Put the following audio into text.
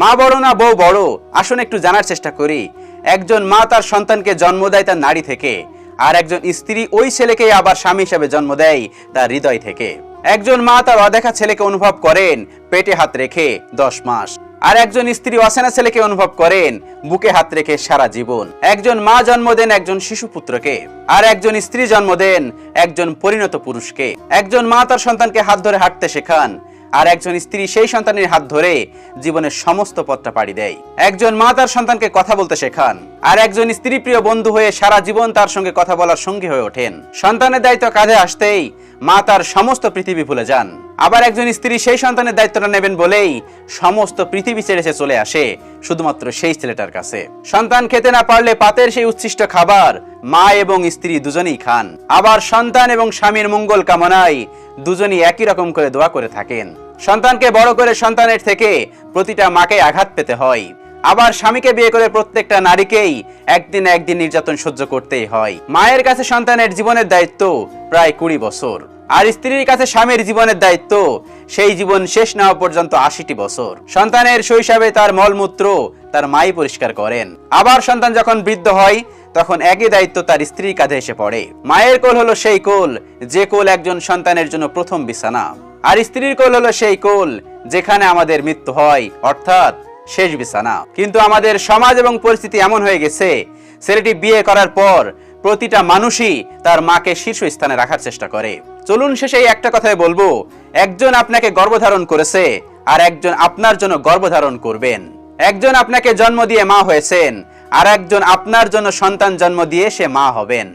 মা বড় না বউ বড়? আসুন একটু জানার চেষ্টা করি। একজন মা তার সন্তানকে জন্ম দেয় তার নারী থেকে, আর একজন স্ত্রী ওই ছেলেকে আবার স্বামী হিসেবে জন্ম দেয় তার হৃদয় থেকে। একজন মা তার অদেখা ছেলেকে অনুভব করেন, পেটে হাত রেখে দশ মাস। আর একজন স্ত্রী অচেনা ছেলেকে অনুভব করেন, বুকে হাত রেখে সারা জীবন। একজন মা জন্ম দেন একজন শিশু পুত্রকে, আর একজন স্ত্রী জন্ম দেন একজন পরিণত পুরুষকে। একজন মা তার সন্তানকে হাত ধরে হাঁটতে শেখান আর একজন স্ত্রী সেই সন্তানের হাত ধরে জীবনের সমস্ত পথটা পাড়ি দেয়। একজন মা তার সন্তানকে কথা বলতে শেখান, আর একজন স্ত্রী প্রিয় বন্ধু হয়ে সারা জীবন তার সঙ্গে কথা বলার সঙ্গী হয়ে ওঠেন। সন্তানের দায়িত্ব কাঁধে আসতেই মা তার সমস্ত পৃথিবী ভুলে যান। আবার একজন স্ত্রী সেই সন্তানের দায়িত্বটা নেবেন বলেই সমস্ত পৃথিবী ছেড়ে সে চলে আসে, শুধুমাত্র সেই ছেলেটার কাছে। সন্তান খেতে না পারলে পাতের সেই উচ্ছিষ্ট খাবার মা এবং স্ত্রী দুজনেই খান। আবার সন্তান এবং স্বামীর মঙ্গল কামনায় দুজনই একই রকম করে দোয়া করে থাকেন। সন্তানকে বড় করে সন্তানের থেকে প্রতিটা মাকে আঘাত পেতে হয়। আবার স্বামীকে বিয়ে করে প্রত্যেকটা নারীকেই একদিন একদিন নির্যাতন সহ্য করতেই হয়। মায়ের কাছে সন্তানের জীবনের দায়িত্ব প্রায় কুড়ি বছর। আর স্ত্রীর কাছে স্বামীর জীবনের দায়িত্ব সেই জীবন শেষ না হওয়া পর্যন্ত আশিটি বছর। সন্তানের শৈশবে তার মলমূত্র তার মাই পরিষ্কার করেন। আবার সন্তান যখন বৃদ্ধ হয়, তখন একই দায়িত্ব তার স্ত্রীর কাঁধে এসে পড়ে। মায়ের কোল হলো সেই কোল, যে কোল একজন সন্তানের জন্য প্রথম বিছানা। আর স্ত্রীর কোল হলো সেই কোল যেখানে আমাদের মৃত্যু হয়, অর্থাৎ শেষ বিছানা। কিন্তু আমাদের সমাজ এবং পরিস্থিতি এমন হয়ে গেছে, ছেলেটি বিয়ে করার পর প্রতিটা মানুষই তার মাকে শীর্ষ স্থানে রাখার চেষ্টা করে। চলুন শেষে একটা কথাই বলব, একজন আপনাকে গর্ভধারণ করেছে আর একজন আপনার জন্য গর্ভধারণ করবেন। একজন আপনাকে জন্ম দিয়ে মা হয়েছেন আর একজন আপনার জন্য সন্তান জন্ম দিয়ে সে মা হবেন।